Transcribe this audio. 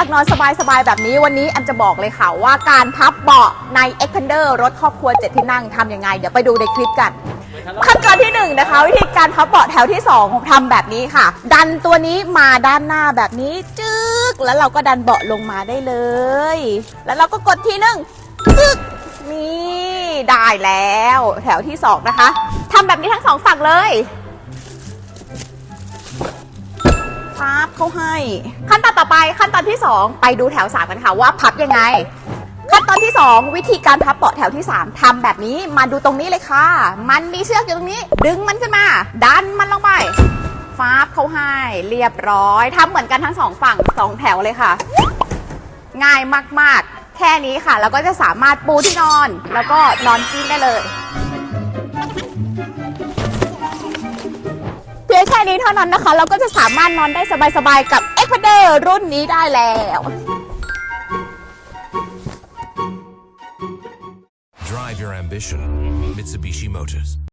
ากนอนสบายๆ แบบนี้วันนี้แอมจะบอกเลยค่ะว่าการพับเบาะใน Expander รถครอบครัว 7 ที่นั่งทำยังไง เดี๋ยวไปดูในคลิปกัน ขั้นตอนที่ 1 นะคะ วิธีการพับเบาะแถวที่ 2ทำแบบนี้ค่ะ ดันตัวนี้มาด้านหน้าแบบนี้จึ๊กแล้วเราก็ดันเบาะลงมาได้เลย แล้วเราก็กดทีหนึ่งจึ๊กนี่ได้แล้ว แถวที่ 2 นะคะทำแบบนี้ทั้งสองฝั่งเลย พับเขาให้ ขั้นตอนต่อไปขั้นตอนที่ 2 ไปดูแถว 3 กันค่ะว่าพับยังไง ขั้นตอนที่ 2 วิธีการพับเบาะแถวที่ 3ทำแบบนี้มาดูตรงนี้เลยค่ะ มันมีเชือกอยู่ตรงนี้ ดึงมันขึ้นมา ดันมันลงไปฟาบเขาให้เรียบร้อยทำเหมือนกันทั้งสองฝั่งสองแถวเลยค่ะ ง่ายมากๆ แค่นี้ค่ะ แล้วก็จะสามารถปูที่นอน แล้วก็นอนกินได้เลย นี้เท่านั้นนะคะ เราก็จะสามารถนอนได้สบายๆ กับ e x p a n d e r รุ่นนี้ได้แล้ว Drive your ambition. Mitsubishi Motors.